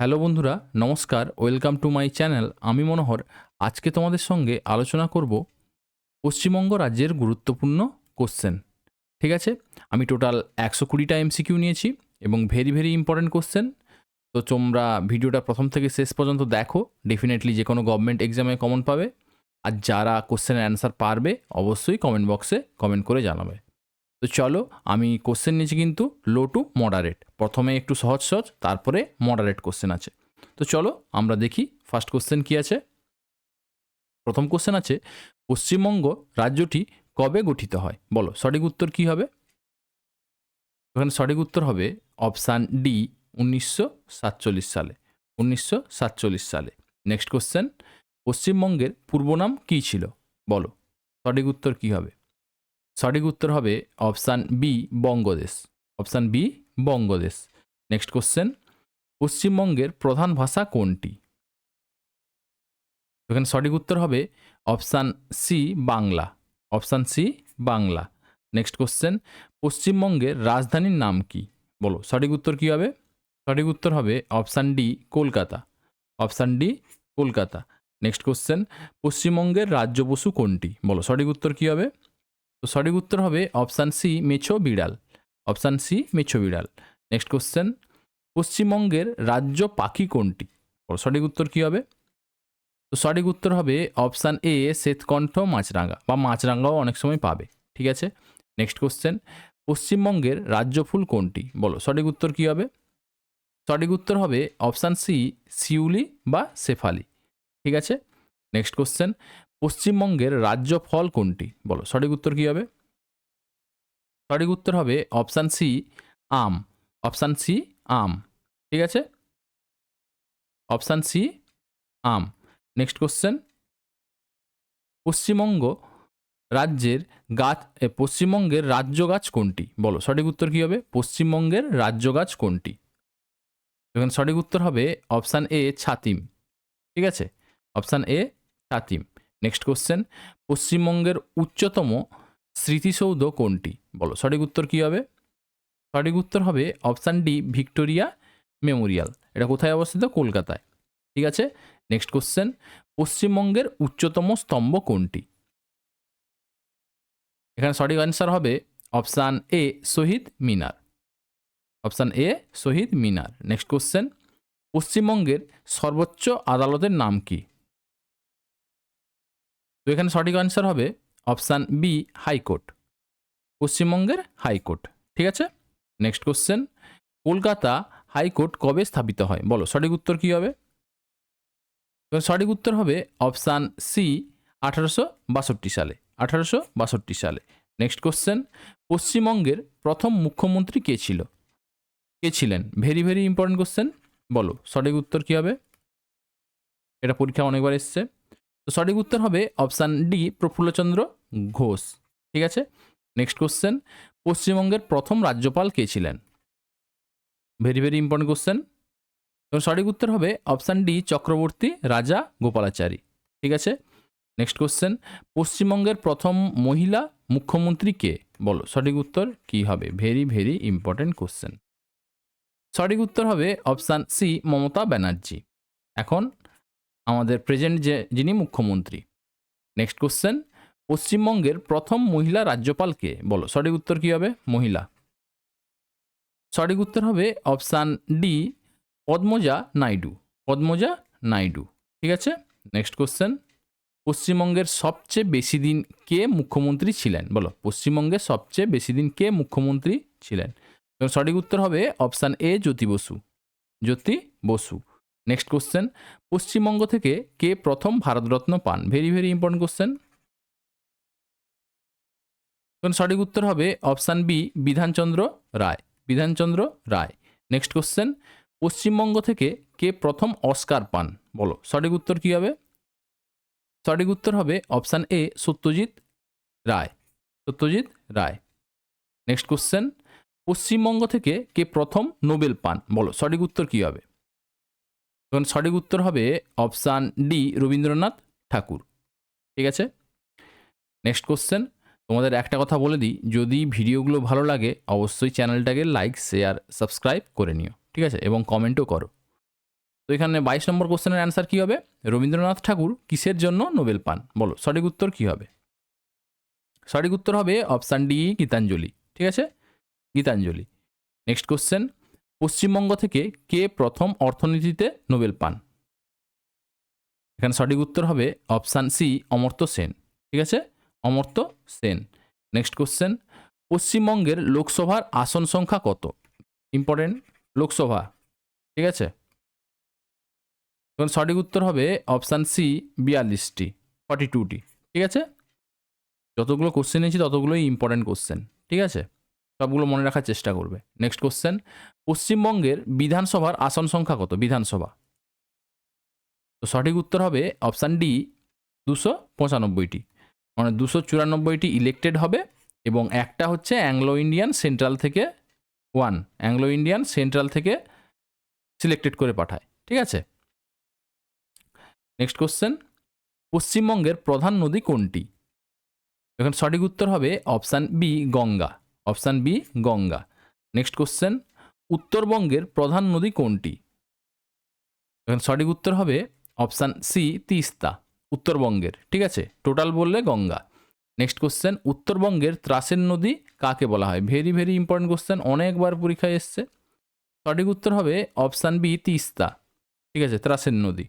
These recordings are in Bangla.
হ্যালো বন্ধুরা, নমস্কার, ওয়েলকাম টু মাই চ্যানেল, আমি মনোহর। আজকে তোমাদের সঙ্গে আলোচনা করব পশ্চিমবঙ্গ রাজ্যের গুরুত্বপূর্ণ কোশ্চেন ঠিক আছে? আমি টোটাল একশো কুড়িটা এমসিকিউ নিয়েছি এবং ভেরি ভেরি ইম্পর্ট্যান্ট কোশ্চেন তো তোমরা ভিডিওটা প্রথম থেকে শেষ পর্যন্ত দেখো ডেফিনেটলি যে কোনো গভর্নমেন্ট এক্সামে কমন পাবে। আর যারা কোশ্চেনের অ্যান্সার পারবে, অবশ্যই কমেন্ট বক্সে কমেন্ট করে জানাবে। তো চলো আমি কোশ্চেন নিয়েছি কিন্তু লো টু মডারেট প্রথমে একটু সহজ সহজ, তারপরে মডারেট কোশ্চেন আছে। তো চলো আমরা দেখি ফার্স্ট কোশ্চেন কি আছে। প্রথম কোশ্চেন আছে, পশ্চিমবঙ্গ রাজ্যটি কবে গঠিত হয়? বলো, সঠিক উত্তর কি হবে? এখানে সঠিক উত্তর হবে অপশান ডি উনিশশো সাতচল্লিশ সালে। উনিশশো সাতচল্লিশ সালে। নেক্সট কোশ্চেন পশ্চিমবঙ্গের পূর্ব নাম কী ছিল? বলো, সঠিক উত্তর কি হবে? সঠিক উত্তর হবে option B Bangadesh. Option B Bangadesh. Next question পশ্চিমবঙ্গের প্রধান ভাষা কোনটি? এখানে সঠিক উত্তর হবে option C Bangla. Option C Bangla. Next question পশ্চিমবঙ্গের রাজধানীর নাম কি? বলো, সঠিক উত্তর কি হবে? সঠিক উত্তর হবে option D Kolkata. Option D Kolkata. Next question পশ্চিমবঙ্গের রাজ্য পশু কোনটি? বলো, সঠিক উত্তর কি হবে? তো সঠিক উত্তর হবে অপশান সি, মেছো বিড়াল। অপশান সি, মেছো বিড়াল। Next question. পশ্চিমবঙ্গের রাজ্য পাখি কোনটি? সঠিক উত্তর কী হবে? তো সঠিক উত্তর হবে অপশান এ, শ্বেতকণ্ঠ মাছরাঙা বা মাছরাঙাও অনেক সময় পাবে, ঠিক আছে? Next question. পশ্চিমবঙ্গের রাজ্য ফুল কোনটি? বলো, সঠিক উত্তর কী হবে? সঠিক উত্তর হবে অপশান সি, শিউলি বা শেফালি, ঠিক আছে? Next question. পশ্চিমবঙ্গের রাজ্য ফল কোনটি? বলো, সঠিক উত্তর কী হবে? সঠিক উত্তর হবে অপশান সি, আম। অপশান সি, আম। ঠিক আছে? অপশান সি, আম। Next question. পশ্চিমবঙ্গ রাজ্যের গাছ পশ্চিমবঙ্গের রাজ্য গাছ কোনটি? বলো, সঠিক উত্তর কী হবে? পশ্চিমবঙ্গের রাজ্য গাছ কোনটি? এখানে সঠিক উত্তর হবে অপশান এ, ছাতিম। ঠিক আছে? অপশান এ, ছাতিম। নেক্সট কোশ্চেন পশ্চিমবঙ্গের উচ্চতম স্মৃতিসৌধ কোনটি? বলো, সঠিক উত্তর কী হবে? সঠিক উত্তর হবে অপশান ডি ভিক্টোরিয়া মেমোরিয়াল। এটা কোথায় অবস্থিত? কলকাতায়। ঠিক আছে? নেক্সট কোশ্চেন পশ্চিমবঙ্গের উচ্চতম স্তম্ভ কোনটি? এখানে সঠিক অ্যান্সার হবে option A Shaheed Minar. Option A Shaheed Minar. Next question পশ্চিমবঙ্গের সর্বোচ্চ আদালতের নাম কি? তো এখানে সঠিক অ্যান্সার হবে অপশান বি হাইকোর্ট পশ্চিমবঙ্গের হাইকোর্ট ঠিক আছে? নেক্সট কোশ্চেন কলকাতা হাইকোর্ট কবে স্থাপিত হয়? বলো, সঠিক উত্তর কী হবে? সঠিক উত্তর হবে অপশান সি আঠারোশো বাষট্টি সালে। আঠারোশো বাষট্টি সালে। নেক্সট কোশ্চেন পশ্চিমবঙ্গের প্রথম মুখ্যমন্ত্রী কে ছিল? কে ছিলেন? ভেরি ভেরি ইম্পর্টেন্ট কোশ্চেন বলো, সঠিক উত্তর কী হবে? এটা পরীক্ষা অনেকবার এসছে। তো সঠিক উত্তর হবে অপশান ডি, প্রফুল্লচন্দ্র ঘোষ। ঠিক আছে? নেক্সট কোশ্চেন পশ্চিমবঙ্গের প্রথম রাজ্যপাল কে ছিলেন? ভেরি ভেরি ইম্পর্টেন্ট কোশ্চেন এবং সঠিক উত্তর হবে অপশান ডি, চক্রবর্তী রাজা গোপালাচারী। ঠিক আছে? নেক্সট কোশ্চেন পশ্চিমবঙ্গের প্রথম মহিলা মুখ্যমন্ত্রী কে? বলো, সঠিক উত্তর কি হবে? ভেরি ভেরি ইম্পর্টেন্ট কোশ্চেন সঠিক উত্তর হবে অপশান সি, মমতা ব্যানার্জি। এখন আমাদের প্রেজেন্ট যে, যিনি মুখ্যমন্ত্রী। নেক্সট কোশ্চেন পশ্চিমবঙ্গের প্রথম মহিলা রাজ্যপালকে বলো। সঠিক উত্তর কী হবে? মহিলা। সঠিক উত্তর হবে অপশান ডি পদ্মজা নাইডু। পদ্মজা নাইডু। ঠিক আছে? নেক্সট কোশ্চেন পশ্চিমবঙ্গের সবচেয়ে বেশি দিন কে মুখ্যমন্ত্রী ছিলেন? বলো। পশ্চিমবঙ্গের সবচেয়ে বেশি দিন কে মুখ্যমন্ত্রী ছিলেন? সঠিক উত্তর হবে option A Jyoti Basu. Jyoti Basu. Next question Paschimbanga থেকে কে প্রথম ভারতরত্ন পান? ভেরি ভেরি ইম্পর্টেন্ট কোশ্চেন সঠিক উত্তর হবে option B Bidhanchandra Roy. Bidhanchandra Roy. Next question Paschimbanga থেকে কে প্রথম অস্কার পান? বলো, সঠিক উত্তর কী হবে? সঠিক উত্তর হবে option A Satyajit Ray. Satyajit Ray. Next question Paschimbanga থেকে কে প্রথম নোবেল পান? বলো, সঠিক উত্তর কী হবে? এখন সঠিক উত্তর হবে অপশান ডি, রবীন্দ্রনাথ ঠাকুর। ঠিক আছে? নেক্সট কোশ্চেন তোমাদের একটা কথা বলে দিই, যদি ভিডিওগুলো ভালো লাগে, অবশ্যই চ্যানেলটাকে লাইক শেয়ার সাবস্ক্রাইব করে নিও। ঠিক আছে? এবং কমেন্টও করো। তো এখানে বাইশ নম্বর কোশ্চেনের অ্যান্সার কী হবে? রবীন্দ্রনাথ ঠাকুর কিসের জন্য নোবেল পান? বলো, সঠিক উত্তর কী হবে? সঠিক উত্তর হবে অপশান ডি, গীতাঞ্জলি। ঠিক আছে? গীতাঞ্জলি। নেক্সট কোশ্চেন পশ্চিমবঙ্গ থেকে কে প্রথম অর্থনীতিতে নোবেল পান? এখানে সঠিক উত্তর হবে অপশান সি, অমর্ত্য সেন। ঠিক আছে? অমর্ত্য সেন। নেক্সট কোশ্চেন পশ্চিমবঙ্গের লোকসভার আসন সংখ্যা কত? ইম্পর্টেন্ট লোকসভা। ঠিক আছে? এখন সঠিক উত্তর হবে অপশান সি, বিয়াল্লিশটি ফর্টি টুটি ঠিক আছে? যতগুলো কোশ্চেন নিয়েছি, ততগুলোই ইম্পর্টেন্ট কোশ্চেন ঠিক আছে? সবগুলো মনে রাখার চেষ্টা করবে। নেক্সট কোশ্চেন পশ্চিমবঙ্গের বিধানসভার আসন সংখ্যা কত? বিধানসভা। তো সঠিক উত্তর হবে অপশান ডি দুশো পঁচানব্বইটি। মানে দুশো চুরানব্বইটি ইলেক্টেড হবে এবং একটা হচ্ছে অ্যাংলো ইন্ডিয়ান সেন্ট্রাল থেকে ওয়ান অ্যাংলো ইন্ডিয়ান সেন্ট্রাল থেকে সিলেক্টেড করে পাঠায়। ঠিক আছে? নেক্সট কোশ্চেন পশ্চিমবঙ্গের প্রধান নদী কোনটি? এখন সঠিক উত্তর হবে option B Ganga. Option B, Ganga. Next question উত্তরবঙ্গের প্রধান নদী কোনটি? এখন সঠিক উত্তর হবে অপশান সি, তিস্তা, উত্তরবঙ্গের। ঠিক আছে? টোটাল বললে গঙ্গা। নেক্সট কোশ্চেন উত্তরবঙ্গের ত্রাসের নদী কাকে বলা হয়? ভেরি ভেরি ইম্পর্টেন্ট কোশ্চেন অনেকবার পরীক্ষায় এসছে। সঠিক উত্তর হবে অপশান বি, তিস্তা। ঠিক আছে? ত্রাসের নদী।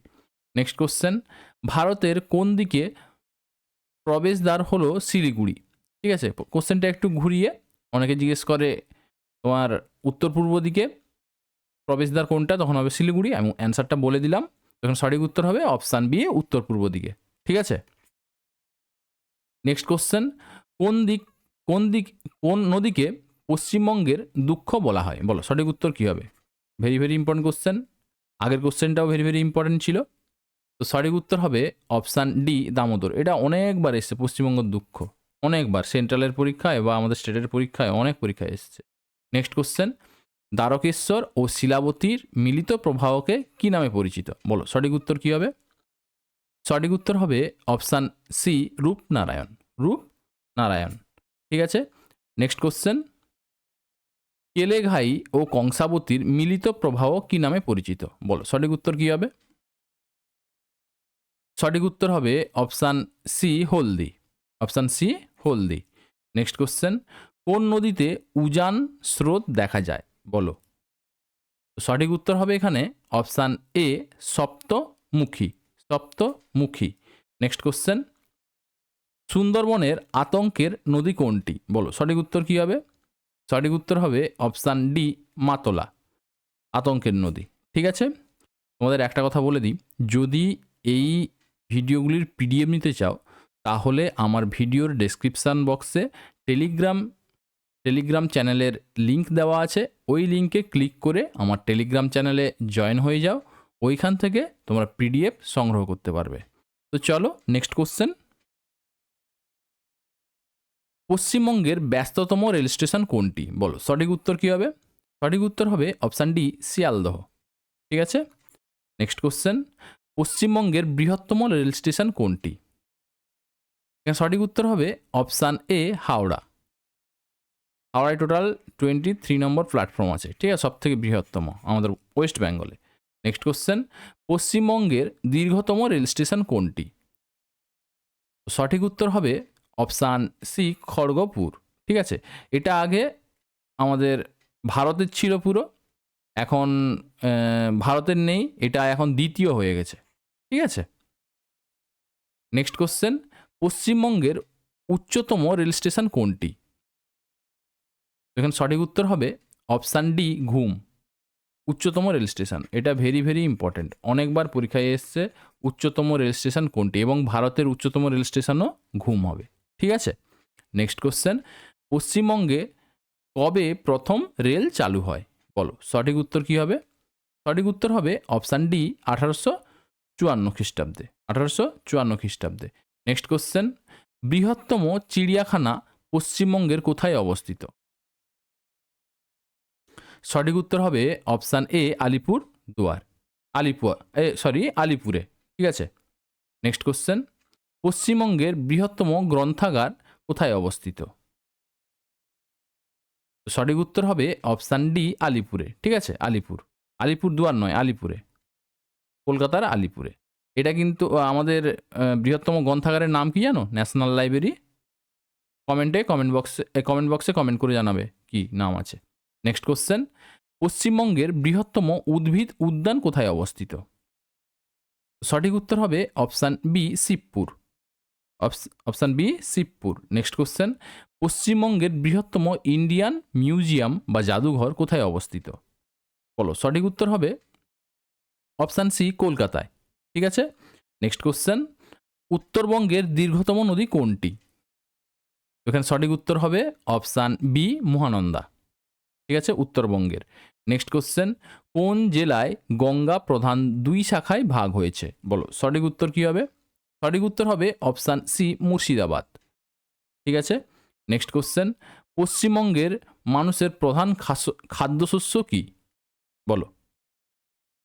নেক্সট কোশ্চেন ভারতের কোন দিকে প্রবেশদ্বার হলো শিলিগুড়ি? ঠিক আছে? কোশ্চেনটা একটু ঘুরিয়ে অনেকে জিজ্ঞেস করে তোমার উত্তর পূর্ব দিকে প্রবেশদ্বার কোনটা? তখন হবে শিলিগুড়ি। আমি অ্যান্সারটা বলে দিলাম। তখন সঠিক উত্তর হবে অপশান বি উত্তর পূর্ব দিকে। ঠিক আছে? নেক্সট কোশ্চেন কোন দিক কোন দিক, কোন নদীকে পশ্চিমবঙ্গের দুঃখ বলা হয়? বলো, সঠিক উত্তর কী হবে? ভেরি ভেরি ইম্পর্টেন্ট কোশ্চেন আগের কোশ্চেনটাও ভেরি ভেরি ইম্পর্টেন্ট ছিল। তো সঠিক উত্তর হবে অপশান ডি দামোদর। এটা অনেকবার এসছে, পশ্চিমবঙ্গের দুঃখ। অনেকবার সেন্ট্রালের পরীক্ষায় বা আমাদের স্টেটের পরীক্ষায় অনেক পরীক্ষায় এসছে। নেক্সট কোশ্চেন দ্বারকেশ্বর ও শিলাবতীর মিলিত প্রবাহকে কি নামে পরিচিত? বলো, সঠিক উত্তর কী হবে? সঠিক উত্তর হবে অপশান সি রূপ নারায়ণ রূপ নারায়ণ ঠিক আছে? নেক্সট কোশ্চেন কেলেঘাই ও কংসাবতীর মিলিত প্রবাহ কি নামে পরিচিত? বলো, সঠিক উত্তর কী হবে? সঠিক উত্তর হবে option C Haldi. Option C, Haldi. Next question, কোন নদীতে উজান স্রোত দেখা যায়? বলো। সঠিক উত্তর হবে এখানে option A, Saptamukhi. Saptamukhi. Next question, সুন্দরবনের আতঙ্কের নদী কোনটি? বলো, সঠিক উত্তর কী হবে? সঠিক উত্তর হবে অপশান ডি, মাতলা, আতঙ্কের নদী। ঠিক আছে? তোমাদের একটা কথা বলে দিই, যদি এই ভিডিওগুলির পিডিএফ নিতে চাও তাহলে আমার ভিডিওর ডেসক্রিপশান বক্সে টেলিগ্রাম টেলিগ্রাম চ্যানেলের লিংক দেওয়া আছে। ওই লিঙ্কে ক্লিক করে আমার টেলিগ্রাম চ্যানেলে জয়েন হয়ে যাও। ওইখান থেকে তোমরা পিডিএফ সংগ্রহ করতে পারবে। তো চলো নেক্সট কোশ্চেন পশ্চিমবঙ্গের ব্যস্ততম রেল স্টেশন কোনটি? বলো, সঠিক উত্তর কী হবে? সঠিক উত্তর হবে অপশান ডি শিয়ালদহ। ঠিক আছে? নেক্সট কোশ্চেন পশ্চিমবঙ্গের বৃহত্তম রেল স্টেশন কোনটি? সঠিক উত্তর হবে অপশান এ, হাওড়া। হাওড়ায় total twenty three number platform আছে, ঠিক আছে? সব থেকে বৃহত্তম আমাদের ওয়েস্ট বেঙ্গলে। নেক্সট কোশ্চেন পশ্চিমবঙ্গের দীর্ঘতম রেল স্টেশন কোনটি? সঠিক উত্তর হবে অপশান সি, খড়গপুর, ঠিক আছে? এটা আগে আমাদের ভারতের ছিল পুরো, এখন ভারতের নেই, এটা এখন দ্বিতীয় হয়ে গেছে, ঠিক আছে? নেক্সট কোশ্চেন পশ্চিমবঙ্গের উচ্চতম রেল স্টেশন কোনটি? এখানে সঠিক উত্তর হবে অপশান ডি, ঘুম। উচ্চতম রেল স্টেশন। এটা ভেরি ভেরি ইম্পর্ট্যান্ট অনেকবার পরীক্ষায় এসছে উচ্চতম রেল স্টেশন কোনটি এবং ভারতের উচ্চতম রেল স্টেশনও ঘুম হবে। ঠিক আছে? নেক্সট কোশ্চেন পশ্চিমবঙ্গে কবে প্রথম রেল চালু হয়? বলো, সঠিক উত্তর কী হবে? সঠিক উত্তর হবে অপশান ডি, আঠারোশো চুয়ান্ন খ্রিস্টাব্দে। আঠারোশো চুয়ান্ন খ্রিস্টাব্দে। নেক্সট কোশ্চেন বৃহত্তম চিড়িয়াখানা পশ্চিমবঙ্গের কোথায় অবস্থিত? সঠিক উত্তর হবে option A Alipurduar. Alipur, A sorry আলিপুরে। ঠিক আছে? নেক্সট কোশ্চেন পশ্চিমবঙ্গের বৃহত্তম গ্রন্থাগার কোথায় অবস্থিত? সঠিক উত্তর হবে অপশান ডি আলিপুরে। ঠিক আছে? আলিপুর। আলিপুর দুয়ার নয়, আলিপুরে। কলকাতার আলিপুরে। এটা কিন্তু আমাদের বৃহত্তম গ্রন্থাগারের নাম কি জানো? ন্যাশনাল লাইব্রেরি কমেন্টে কমেন্ট বক্সে কমেন্ট বক্সে কমেন্ট করে জানাবে কি নাম আছে। নেক্সট কোশ্চেন পশ্চিমবঙ্গের বৃহত্তম উদ্ভিদ উদ্যান কোথায় অবস্থিত? সঠিক উত্তর হবে option B Shibpur option B Shibpur next question পশ্চিমবঙ্গের বৃহত্তম ইন্ডিয়ান মিউজিয়াম বা জাদুঘর কোথায় অবস্থিত? বলো, সঠিক উত্তর হবে অপশান সি কলকাতায়। ঠিক আছে? নেক্সট কোশ্চেন উত্তরবঙ্গের দীর্ঘতম নদী কোনটি? এখানে সঠিক উত্তর হবে অপশান বি মহানন্দা। ঠিক আছে? উত্তরবঙ্গের। নেক্সট কোশ্চেন কোন জেলায় গঙ্গা প্রধান দুই শাখায় ভাগ হয়েছে? বলো, সঠিক উত্তর কী হবে? সঠিক উত্তর হবে অপশান সি মুর্শিদাবাদ। ঠিক আছে? নেক্সট কোশ্চেন পশ্চিমবঙ্গের মানুষের প্রধান খাদ্যশস্য কী? বলো।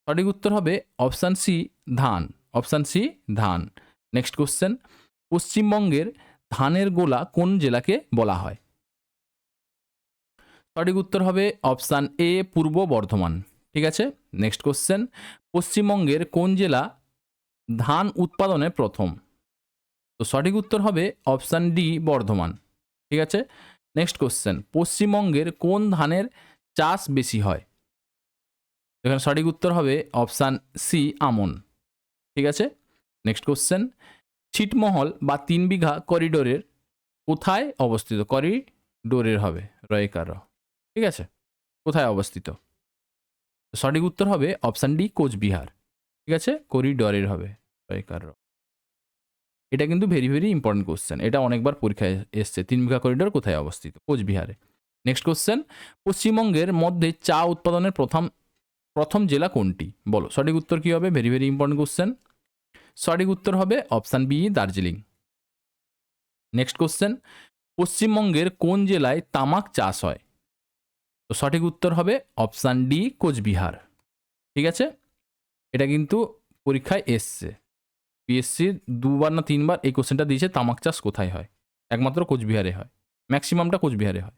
সঠিক উত্তর হবে অপশান সি ধান অপশান সি ধান। নেক্সট কোশ্চেন পশ্চিমবঙ্গের ধানের গোলা কোন জেলাকে বলা হয়? সঠিক উত্তর হবে অপশান এ পূর্ব বর্ধমান। ঠিক আছে? নেক্সট কোশ্চেন পশ্চিমবঙ্গের কোন জেলা ধান উৎপাদনে প্রথম? তো সঠিক উত্তর হবে অপশান ডি বর্ধমান। ঠিক আছে? নেক্সট কোশ্চেন পশ্চিমবঙ্গের কোন ধানের চাষ বেশি হয়? এখানে সঠিক উত্তর হবে অপশান সি আমন। ঠিক আছে? নেক্সট কোশ্চেন ছিটমহল বা তিন বিঘা করিডোরের কোথায় অবস্থিত? করিডোরের হবে, রয়কার। ঠিক আছে? কোথায় অবস্থিত? সঠিক উত্তর হবে অপশান ডি কোচবিহার। ঠিক আছে? করিডোরের হবে, রয়কার। এটা কিন্তু ভেরি ভেরি ইম্পর্টেন্ট কোশ্চেন এটা অনেকবার পরীক্ষায় এসছে। তিন বিঘা করিডোর কোথায় অবস্থিত? কোচবিহারে। নেক্সট কোশ্চেন পশ্চিমবঙ্গের মধ্যে চা উৎপাদনের প্রথম প্রথম জেলা কোনটি? বলো, সঠিক উত্তর কী হবে? ভেরি ভেরি ইম্পর্টেন্ট কোশ্চেন সঠিক উত্তর হবে option B Darjeeling. Next question পশ্চিমবঙ্গের কোন জেলায় তামাক চাষ হয়? তো সঠিক উত্তর হবে অপশান ডি কোচবিহার। ঠিক আছে? এটা কিন্তু পরীক্ষায় এসছে। পিএসসির দুবার না তিনবার এই কোশ্চেনটা দিয়েছে, তামাক চাষ কোথায় হয়? একমাত্র কোচবিহারে হয়। ম্যাক্সিমামটা কোচবিহারে হয়।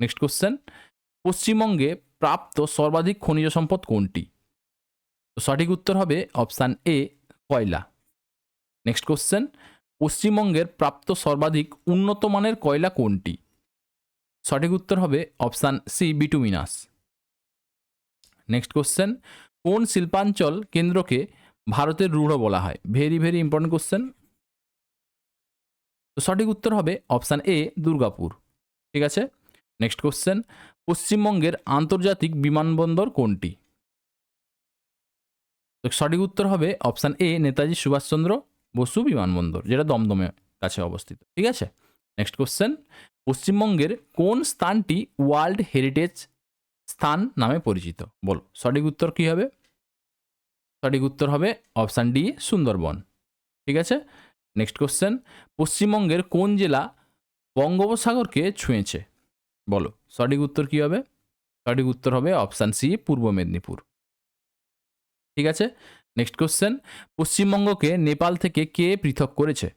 নেক্সট কোশ্চেন পশ্চিমবঙ্গে প্রাপ্ত সর্বাধিক খনিজ সম্পদ কোনটি? সঠিক উত্তর হবে অপশান এ, কয়লা। নেক্সট কোশ্চেন, পশ্চিমবঙ্গের প্রাপ্ত সর্বাধিক উন্নত মানের কয়লা কোনটি? সঠিক উত্তর হবে option C, bituminous. Next question, কোন শিল্পাঞ্চল কেন্দ্রকে ভারতের রূঢ় বলা হয়? Very very important question. সঠিক উত্তর হবে অপশান এ, দুর্গাপুর। ঠিক আছে? নেক্সট কোশ্চেন পশ্চিমবঙ্গের আন্তর্জাতিক বিমানবন্দর কোনটি? তো সঠিক উত্তর হবে অপশান এ, নেতাজি সুভাষচন্দ্র বসু বিমানবন্দর, যেটা দমদমে কাছে অবস্থিত। ঠিক আছে? নেক্সট কোশ্চেন পশ্চিমবঙ্গের কোন স্থানটি ওয়ার্ল্ড হেরিটেজ স্থান নামে পরিচিত? বলো, সঠিক উত্তর কী হবে? সঠিক উত্তর হবে অপশান ডি, সুন্দরবন। ঠিক আছে? নেক্সট কোশ্চেন পশ্চিমবঙ্গের কোন জেলা বঙ্গোপসাগরকে ছুঁয়েছে? বলো, সঠিক উত্তর কী হবে? সঠিক উত্তর হবে অপশান সি পূর্ব মেদিনীপুর। ঠিক আছে? নেক্সট কোশ্চেন পশ্চিমবঙ্গকে নেপাল থেকে কে পৃথক করেছে?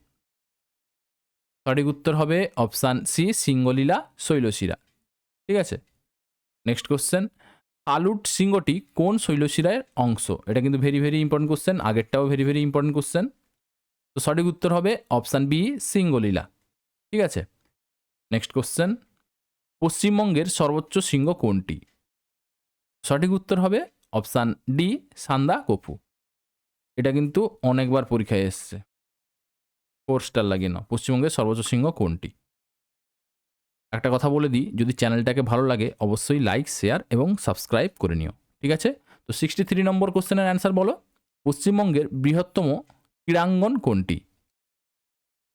সঠিক উত্তর হবে অপশান সি সিঙ্গলীলা শৈলশিরা। ঠিক আছে? নেক্সট কোশ্চেন আলুট সিংহটি কোন শৈলশিরার অংশ? এটা কিন্তু ভেরি ভেরি ইম্পর্টেন্ট কোশ্চেন আগেরটাও ভেরি ভেরি ইম্পর্টেন্ট কোশ্চেন তো সঠিক উত্তর হবে অপশান বি সিঙ্গলীলা ঠিক আছে? নেক্সট কোশ্চেন পশ্চিমবঙ্গের সর্বোচ্চ শৃঙ্গ কোনটি? সঠিক উত্তর হবে অপশান ডি, সান্দা কপু। এটা কিন্তু অনেকবার পরীক্ষায় এসছে। ফোর স্টার লাগিয়ে নাও, পশ্চিমবঙ্গের সর্বোচ্চ শৃঙ্গ কোনটি? একটা কথা বলে দিই, যদি চ্যানেলটাকে ভালো লাগে, অবশ্যই লাইক, শেয়ার এবং সাবস্ক্রাইব করে নিও, ঠিক আছে? তো সিক্সটি থ্রি নম্বর কোশ্চেনের অ্যান্সার বলো, পশ্চিমবঙ্গের বৃহত্তম ক্রীড়াঙ্গন কোনটি?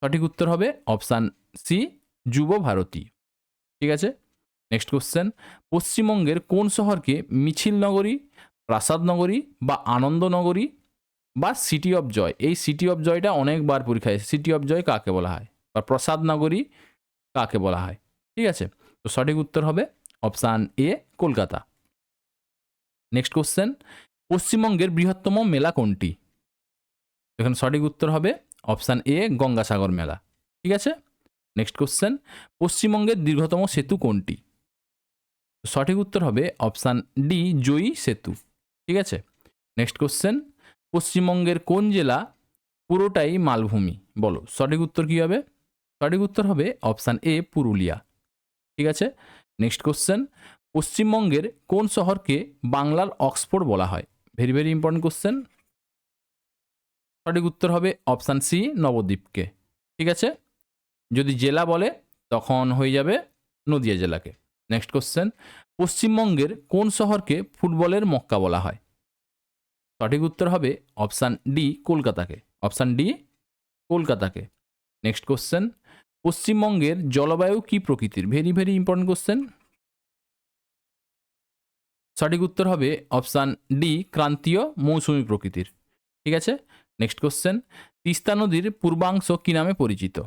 সঠিক উত্তর হবে অপশান সি, যুব ভারতী। ঠিক আছে? নেক্সট কোশ্চেন পশ্চিমবঙ্গের কোন শহরকে মিছিল নগরী, প্রাসাদ নগরী বা আনন্দ নগরী বা সিটি অফ জয় এই সিটি অফ জয়টা অনেকবার পরীক্ষায় সিটি অফ জয় কাকে বলা হয়? বা প্রসাদ নগরী কাকে বলা হয়? ঠিক আছে? তো সঠিক উত্তর হবে option A Kolkata. Next question পশ্চিমবঙ্গের বৃহত্তম মেলা কোনটি? এখানে সঠিক উত্তর হবে অপশান এ গঙ্গাসাগর মেলা। ঠিক আছে? নেক্সট কোশ্চেন পশ্চিমবঙ্গের দীর্ঘতম সেতু কোনটি? সঠিক উত্তর হবে অপশান ডি জয়ী সেতু। ঠিক আছে? নেক্সট কোশ্চেন পশ্চিমবঙ্গের কোন জেলা পুরোটাই মালভূমি? বলো, সঠিক উত্তর কী হবে? সঠিক উত্তর হবে অপশান এ পুরুলিয়া। ঠিক আছে? নেক্সট কোশ্চেন পশ্চিমবঙ্গের কোন শহরকে বাংলার অক্সফোর্ড বলা হয়? ভেরি ভেরি ইম্পর্টেন্ট কোশ্চেন সঠিক উত্তর হবে অপশান সি নবদ্বীপকে। ঠিক আছে? যদি জেলা বলে, তখন হয়ে যাবে নদিয়া জেলাকে। নেক্সট কোশ্চেন পশ্চিমবঙ্গের কোন শহরকে ফুটবলের মক্কা বলা হয়? সঠিক উত্তর হবে অপশান ডি কলকাতাকে। অপশান ডি কলকাতাকে। নেক্সট কোশ্চেন পশ্চিমবঙ্গের জলবায়ু কি প্রকৃতির? ভেরি ভেরি ইম্পর্টেন্ট কোশ্চেন সঠিক উত্তর হবে অপশান ডি ক্রান্তীয় মৌসুমী প্রকৃতির। ঠিক আছে? নেক্সট কোশ্চেন তিস্তা নদীর পূর্বাংশ কি নামে পরিচিত?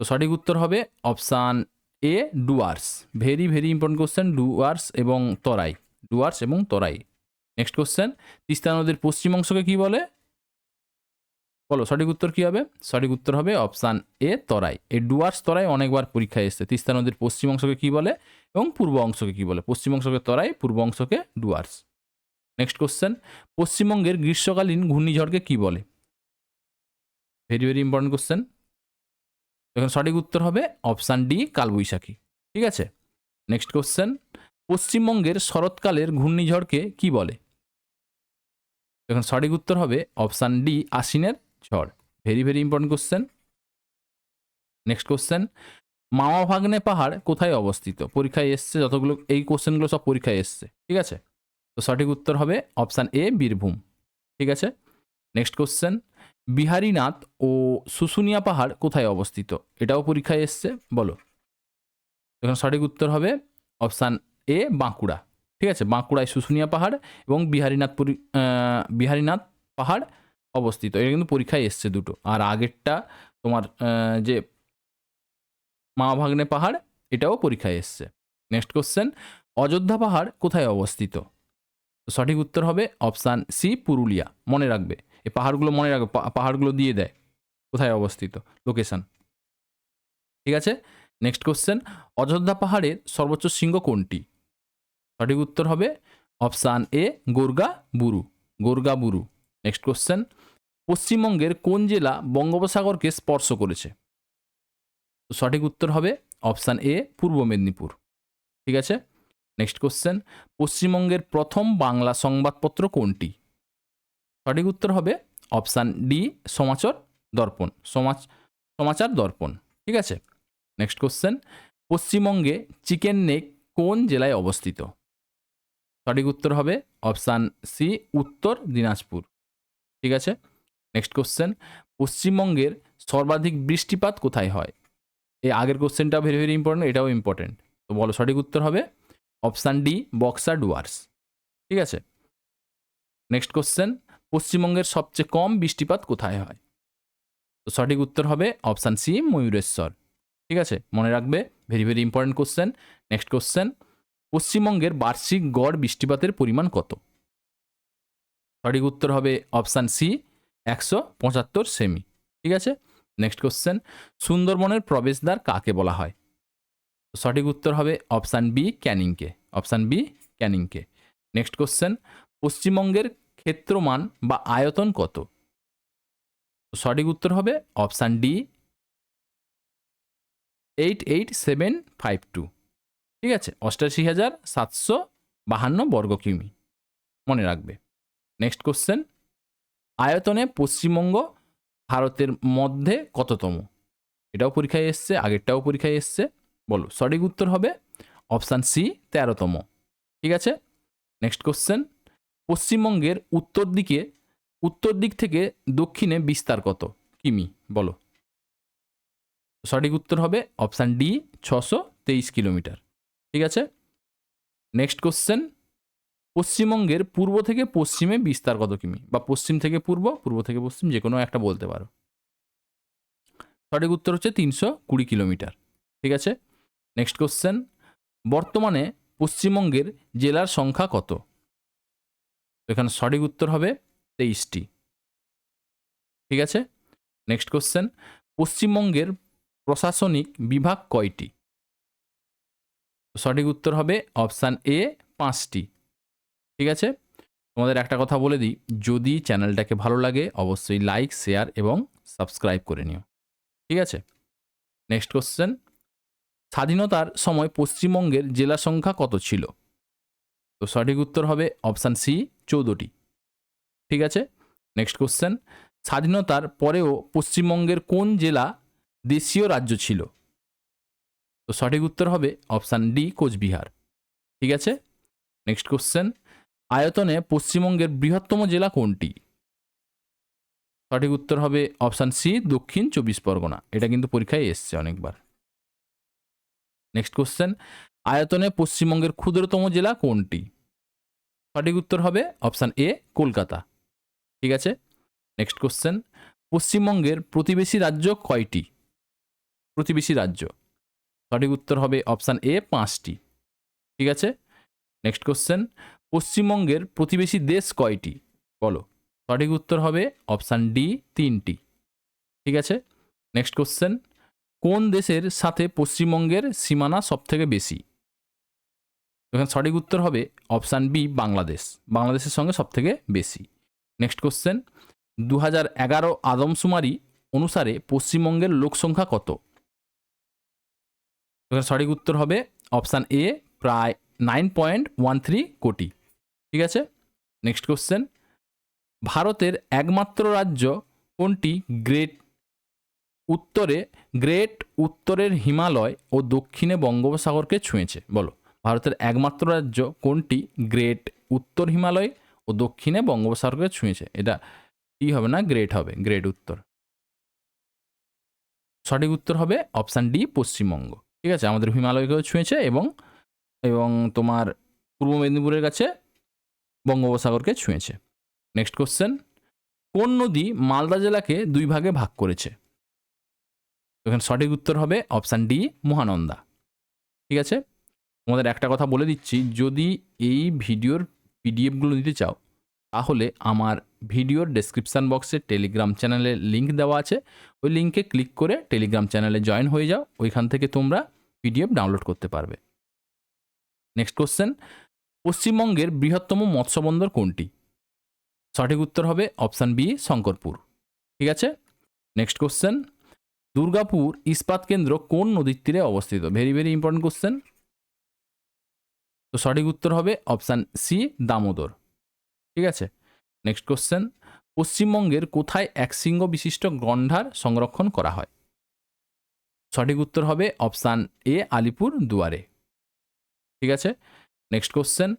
তো সঠিক উত্তর হবে option A, Dooars. Very very important question Dooars এবং তরাই। ডুয়ার্স এবং তরাই। নেক্সট কোশ্চেন তিস্তা নদীর পশ্চিম অংশকে কি বলে? বলো, সঠিক উত্তর কি হবে? সঠিক উত্তর হবে অপশান এ, তরাই। এই ডুয়ার্স, তরাই অনেকবার পরীক্ষায় এসছে। তিস্তা নদীর পশ্চিম অংশকে কি বলে এবং পূর্ব অংশকে কি বলে? পশ্চিম অংশকে তরাই, পূর্ব অংশকে ডুয়ার্স। নেক্সট কোশ্চেন পশ্চিমবঙ্গের গ্রীষ্মকালীন ঘূর্ণিঝড়কে কি বলে? ভেরি ভেরি ইম্পর্টেন্ট কোশ্চেন এখন সঠিক উত্তর হবে অপশান ডি, কালবৈশাখী। ঠিক আছে? নেক্সট কোশ্চেন পশ্চিমবঙ্গের শরৎকালের ঘূর্ণিঝড়কে কি বলে? এখন সঠিক উত্তর হবে অপশান ডি, আশ্বিনের ঝড়। Very very important question next question Mama Bhagne পাহাড় কোথায় অবস্থিত? পরীক্ষায় এসছে যতগুলো, এই কোশ্চেনগুলো সব পরীক্ষায় এসছে। ঠিক আছে? তো সঠিক উত্তর হবে অপশান এ, বীরভূম। ঠিক আছে? নেক্সট কোশ্চেন বিহারীনাথ ও শুশুনিয়া পাহাড় কোথায় অবস্থিত? এটাও পরীক্ষায় এসছে, বলো। এখন সঠিক উত্তর হবে অপশান এ, বাঁকুড়া। ঠিক আছে, বাঁকুড়ায় শুশুনিয়া পাহাড় এবং বিহারীনাথ বিহারীনাথ পাহাড় অবস্থিত। এটা কিন্তু পরীক্ষায় এসছে দুটো। আর আগেরটা তোমার যে মা ভাগ্নে পাহাড়, এটাও পরীক্ষায় এসছে। নেক্সট কোশ্চেন অযোধ্যা পাহাড় কোথায় অবস্থিত? সঠিক উত্তর হবে অপশান সি, পুরুলিয়া। মনে রাখবে। এই পাহাড়গুলো মনে রাখবে পা- পাহাড়গুলো দিয়ে দেয়, কোথায় অবস্থিত? লোকেশন ঠিক আছে? নেক্সট কোশ্চেন অযোধ্যা পাহাড়ের সর্বোচ্চ শৃঙ্গ কোনটি? সঠিক উত্তর হবে option A, Gorga Buru Gorga Buru. Next question পশ্চিমবঙ্গের কোন জেলা বঙ্গোপসাগরকে স্পর্শ করেছে? সঠিক উত্তর হবে অপশান এ, পূর্ব মেদিনীপুর। ঠিক আছে? নেক্সট কোশ্চেন পশ্চিমবঙ্গের প্রথম বাংলা সংবাদপত্র কোনটি? সঠিক উত্তর হবে অপশান ডি, সমাচার দর্পণ। সমাজ সমাচার দর্পণ। ঠিক আছে? নেক্সট কোশ্চেন পশ্চিমবঙ্গে চিকেন নেক কোন জেলায় অবস্থিত? সঠিক উত্তর হবে অপশান সি, উত্তর দিনাজপুর। ঠিক আছে? নেক্সট কোশ্চেন পশ্চিমবঙ্গের সর্বাধিক বৃষ্টিপাত কোথায় হয়? এই আগের কোশ্চেনটা ভেরি ভেরি ইম্পর্টেন্ট এটাও ইম্পর্টেন্ট তো বলো, সঠিক উত্তর হবে অপশান ডি বক্সা ডুয়ার্স। ঠিক আছে? নেক্সট কোশ্চেন পশ্চিমবঙ্গের সবচেয়ে কম বৃষ্টিপাত কোথায় হয়? তো সঠিক উত্তর হবে অপশান সি, ময়ূরেশ্বর। ঠিক আছে? মনে রাখবে, very very important question. Next question, পশ্চিমবঙ্গের বার্ষিক গড় বৃষ্টিপাতের পরিমাণ কত? সঠিক উত্তর হবে অপশান সি, একশো পঁচাত্তর সেমি। ঠিক আছে? নেক্সট কোশ্চেন, সুন্দরবনের প্রবেশদ্বার কাকে বলা হয়? সঠিক উত্তর হবে অপশান বি, ক্যানিংকে। অপশান বি, ক্যানিংকে। নেক্সট কোশ্চেন, পশ্চিমবঙ্গের ক্ষেত্রমান বা আয়তন কত? সঠিক উত্তর হবে option D eight eight seven five two. ঠিক আছে? অষ্টাশি হাজার সাতশো বাহান্ন বর্গ কিমি। মনে রাখবে। Next question. আয়তনে পশ্চিমবঙ্গ ভারতের মধ্যে কততম? এটাও পরীক্ষায় এসছে, আগেরটাও পরীক্ষায় এসছে। বলো, সঠিক উত্তর হবে অপশান সি তেরোতম। ঠিক আছে? Next question. পশ্চিমবঙ্গের উত্তর দিকে, উত্তর দিক থেকে দক্ষিণে বিস্তার কত? কিমি, বলো। সঠিক উত্তর হবে অপশান ডি, ছশো তেইশ কিলোমিটার। ঠিক আছে? Next question. পশ্চিমবঙ্গের পূর্ব থেকে পশ্চিমে বিস্তার কত কিমি? বা পশ্চিম থেকে পূর্ব পূর্ব থেকে পশ্চিম, যে কোনো একটা বলতে পারো। সঠিক উত্তর হচ্ছে তিনশো কুড়ি কিলোমিটার। ঠিক আছে? Next question. বর্তমানে পশ্চিমবঙ্গের জেলার সংখ্যা কত? এখানে সঠিক উত্তর হবে তেইশটি। ঠিক আছে? নেক্সট কোশ্চেন পশ্চিমবঙ্গের প্রশাসনিক বিভাগ কয়টি? সঠিক উত্তর হবে অপশান এ পাঁচটি। ঠিক আছে? তোমাদের একটা কথা বলে দিই, যদি চ্যানেলটাকে ভালো লাগে, অবশ্যই লাইক, শেয়ার এবং সাবস্ক্রাইব করে নিও। ঠিক আছে? নেক্সট কোশ্চেন স্বাধীনতার সময় পশ্চিমবঙ্গের জেলা সংখ্যা কত ছিল? তো সঠিক উত্তর হবে অপশান সি, চৌদ্দটি। ঠিক আছে? Next question. স্বাধীনতার পরেও পশ্চিমবঙ্গের কোন জেলা দেশীয় রাজ্য ছিল? তো সঠিক উত্তর হবে অপশান ডি, কোচবিহার। ঠিক আছে? Next question. আয়তনে পশ্চিমবঙ্গের বৃহত্তম জেলা কোনটি? সঠিক উত্তর হবে অপশান সি, দক্ষিণ চব্বিশ পরগনা। এটা কিন্তু পরীক্ষায় এসছে অনেকবার। Next question. আয়তনে পশ্চিমবঙ্গের ক্ষুদ্রতম জেলা কোনটি? সঠিক উত্তর হবে অপশান এ, কলকাতা। ঠিক আছে? নেক্সট কোশ্চেন পশ্চিমবঙ্গের প্রতিবেশী রাজ্য কয়টি? প্রতিবেশী রাজ্য। সঠিক উত্তর হবে অপশান এ, পাঁচটি। ঠিক আছে? নেক্সট কোশ্চেন পশ্চিমবঙ্গের প্রতিবেশী দেশ কয়টি? বলো। সঠিক উত্তর হবে অপশান ডি, তিনটি। ঠিক আছে? নেক্সট কোশ্চেন কোন দেশের সাথে পশ্চিমবঙ্গের সীমানা সবথেকে বেশি? এখানে সঠিক উত্তর হবে অপশান বি, বাংলাদেশ। বাংলাদেশের সঙ্গে সবথেকে বেশি। নেক্সট কোশ্চেন দু হাজার এগারো আদমশুমারি অনুসারে পশ্চিমবঙ্গের লোকসংখ্যা কত? এখানে সঠিক উত্তর হবে অপশান এ, প্রায় নাইন পয়েন্ট ওয়ান থ্রি কোটি। ঠিক আছে? নেক্সট কোশ্চেন ভারতের একমাত্র রাজ্য কোনটি? গ্রেট উত্তরে গ্রেট উত্তরের হিমালয় ও দক্ষিণে বঙ্গোপসাগরকে ছুঁয়েছে। বলো। ভারতের একমাত্র রাজ্য কোনটি? গ্রেট উত্তর হিমালয় ও দক্ষিণে বঙ্গোপসাগরকে ছুঁয়েছে। এটা কি হবে না? গ্রেট হবে। গ্রেট উত্তর। সঠিক উত্তর হবে অপশান ডি, পশ্চিমবঙ্গ। ঠিক আছে? আমাদের হিমালয়কেও ছুঁয়েছে এবং এবং তোমার পূর্ব মেদিনীপুরের কাছে বঙ্গোপসাগরকে ছুঁয়েছে। নেক্সট কোশ্চেন কোন নদী মালদা জেলাকে দুই ভাগে ভাগ করেছে? এখানে সঠিক উত্তর হবে অপশান ডি, মহানন্দা। ঠিক আছে? তোমাদের একটা কথা বলে দিচ্ছি, যদি এই ভিডিওর পিডিএফগুলো নিতে চাও, তাহলে আমার ভিডিওর ডেসক্রিপশান বক্সে টেলিগ্রাম চ্যানেলের লিঙ্ক দেওয়া আছে। ওই লিঙ্কে ক্লিক করে টেলিগ্রাম চ্যানেলে জয়েন হয়ে যাও, ওইখান থেকে তোমরা পিডিএফ ডাউনলোড করতে পারবে। নেক্সট কোশ্চেন পশ্চিমবঙ্গের বৃহত্তম মৎস্যবন্দর কোনটি? সঠিক উত্তর হবে অপশান বি শঙ্করপুর। ঠিক আছে? নেক্সট কোশ্চেন দুর্গাপুর ইস্পাত কেন্দ্র কোন নদীর তীরে অবস্থিত? ভেরি ভেরি ইম্পর্টেন্ট কোশ্চেন তো সঠিক উত্তর হবে অপশান সি, দামোদর। ঠিক আছে? নেক্সট কোশ্চেন পশ্চিমবঙ্গের কোথায় একশৃঙ্গ বিশিষ্ট গন্ডার সংরক্ষণ করা হয়? সঠিক উত্তর হবে অপশান এ, আলিপুর দুয়ারে। ঠিক আছে? নেক্সট কোশ্চেন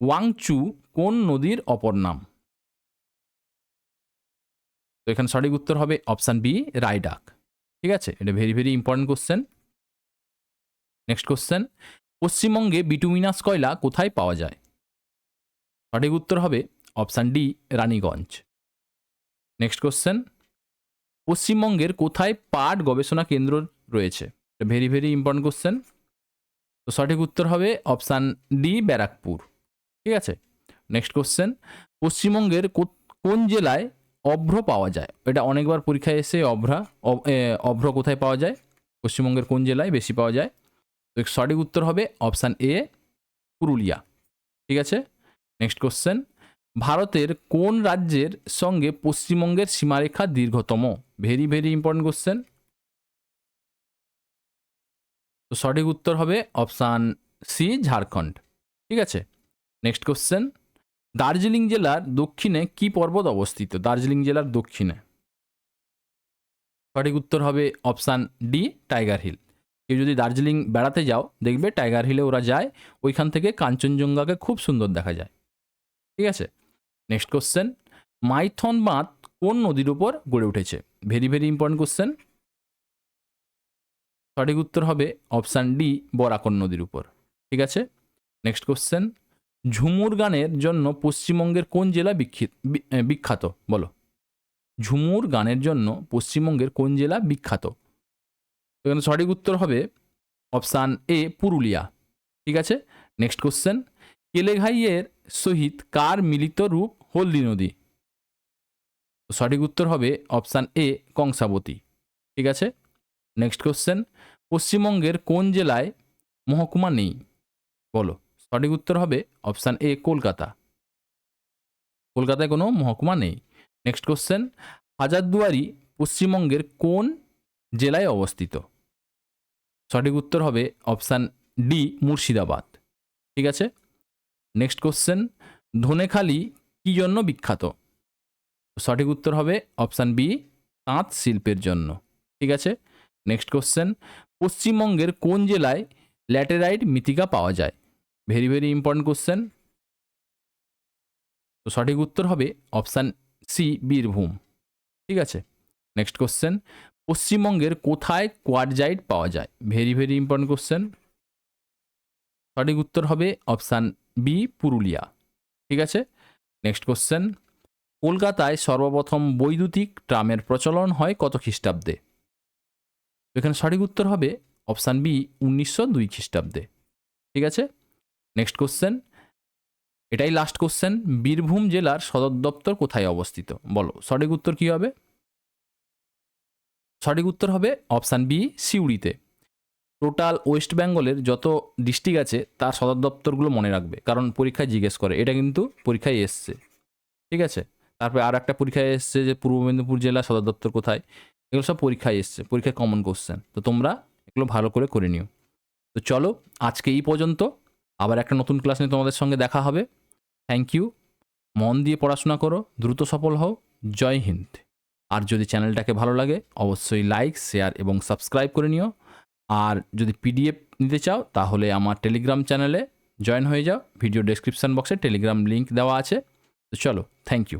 ওয়াংচু কোন নদীর অপর নাম? তো এখানে সঠিক উত্তর হবে অপশান বি রাইডাক ঠিক আছে? এটা very very important question next question পশ্চিমবঙ্গে বিটুমিনাস কয়লা কোথায় পাওয়া যায়? সঠিক উত্তর হবে option D, Raniganj. Next question. পশ্চিমবঙ্গের কোথায় পাট গবেষণা কেন্দ্র রয়েছে? Very very important question. তো সঠিক উত্তর হবে অপশান ডি, ব্যারাকপুর। ঠিক আছে? Next question. পশ্চিমবঙ্গের কোন জেলায় অভ্র পাওয়া যায়? এটা অনেকবার পরীক্ষায় এসে অভ্রা অভ্র কোথায় পাওয়া যায়? পশ্চিমবঙ্গের কোন জেলায় বেশি পাওয়া যায়? সঠিক উত্তর হবে অপশান এ, পুরুলিয়া। ঠিক আছে? নেক্সট কোশ্চেন ভারতের কোন রাজ্যের সঙ্গে পশ্চিমবঙ্গের সীমারেখা দীর্ঘতম? ভেরি ভেরি ইম্পর্টেন্ট কোশ্চেন তো সঠিক উত্তর হবে অপশান সি ঝাড়খণ্ড। ঠিক আছে? নেক্সট কোশ্চেন দার্জিলিং জেলার দক্ষিণে কি পর্বত অবস্থিত? দার্জিলিং জেলার দক্ষিণে। সঠিক উত্তর হবে অপশান ডি টাইগার হিল। কেউ যদি দার্জিলিং বেড়াতে যাও, দেখবে টাইগার হিলে ওরা যায়, ওইখান থেকে কাঞ্চনজঙ্ঘাকে খুব সুন্দর দেখা যায়। ঠিক আছে? নেক্সট কোশ্চেন মাইথন বাঁধ কোন নদীর উপর গড়ে উঠেছে? ভেরি ভেরি ইম্পর্টেন্ট কোশ্চেন সঠিক উত্তর হবে অপশান ডি বরাকন নদীর উপর। ঠিক আছে? নেক্সট কোশ্চেন ঝুমুর গানের জন্য পশ্চিমবঙ্গের কোন জেলা বিক্ষিত বিখ্যাত? বলো। ঝুমুর গানের জন্য পশ্চিমবঙ্গের কোন জেলা বিখ্যাত? এখানে সঠিক উত্তর হবে অপশান এ, পুরুলিয়া। ঠিক আছে? নেক্সট কোশ্চেন কেলেঘাইয়ের সহিত কার মিলিত রূপ হলদি নদী? সঠিক উত্তর হবে অপশান এ, কংসাবতী। ঠিক আছে? নেক্সট কোশ্চেন পশ্চিমবঙ্গের কোন জেলায় মহকুমা নেই? বলো, সঠিক উত্তর হবে অপশান এ, কলকাতা। কলকাতায় কোনো মহকুমা নেই। নেক্সট কোশ্চেন হাজারদুয়ারি পশ্চিমবঙ্গের কোন জেলায় অবস্থিত। সঠিক উত্তর হবে অপশান ডি, মুর্শিদাবাদ। ঠিক আছে? নেক্সট কোশ্চেন, ধনেখালি কী জন্য বিখ্যাত? সঠিক উত্তর হবে অপশান বি, তাঁত শিল্পের জন্য। ঠিক আছে? নেক্সট কোশ্চেন, পশ্চিমবঙ্গের কোন জেলায় ল্যাটেরাইট মৃত্তিকা পাওয়া যায়? Very very important question. তো সঠিক উত্তর হবে অপশান সি, বীরভূম। ঠিক আছে? নেক্সট কোশ্চেন পশ্চিমবঙ্গের কোথায় কোয়ারজাইট পাওয়া যায়? ভেরি ভেরি ইম্পর্টেন্ট কোশ্চেন সঠিক উত্তর হবে অপশান বি পুরুলিয়া। ঠিক আছে? নেক্সট কোশ্চেন কলকাতায় সর্বপ্রথম বৈদ্যুতিক ট্রামের প্রচলন হয় কত খ্রিস্টাব্দে? এখানে সঠিক উত্তর হবে অপশান বি উনিশশো দুই খ্রিস্টাব্দে। ঠিক আছে? নেক্সট কোশ্চেন এটাই লাস্ট কোশ্চেন বীরভূম জেলার সদর দপ্তর কোথায় অবস্থিত? বলো, সঠিক উত্তর কী হবে? সঠিক উত্তর হবে অপশান বি, সিউড়িতে। টোটাল ওয়েস্ট বেঙ্গলের যত ডিস্ট্রিক্ট আছে, তার সদর দপ্তরগুলো মনে রাখবে, কারণ পরীক্ষায় জিজ্ঞেস করে। এটা কিন্তু পরীক্ষায় এসছে, ঠিক আছে? তারপরে আর একটা পরীক্ষায় এসছে যে পূর্ব মেদিনীপুর জেলা সদর দপ্তর কোথায়? এগুলো সব পরীক্ষায় এসছে, পরীক্ষায় কমন কোশ্চেন তো তোমরা এগুলো ভালো করে করে নিও। তো চলো, আজকে এই পর্যন্ত। আবার একটা নতুন ক্লাস নিয়ে তোমাদের সঙ্গে দেখা হবে। থ্যাংক ইউ মন দিয়ে পড়াশোনা করো, দ্রুত সফল হও। জয় হিন্দ। আর যদি চ্যানেলটাকে ভালো লাগে, অবশ্যই লাইক, শেয়ার এবং সাবস্ক্রাইব করে নিও। আর যদি পিডিএফ নিতে চাও, তাহলে আমার টেলিগ্রাম চ্যানেলে জয়েন হয়ে যাও। ভিডিও ডেসক্রিপশান বক্সে টেলিগ্রাম লিঙ্ক দেওয়া আছে। তো চলো, থ্যাংক ইউ।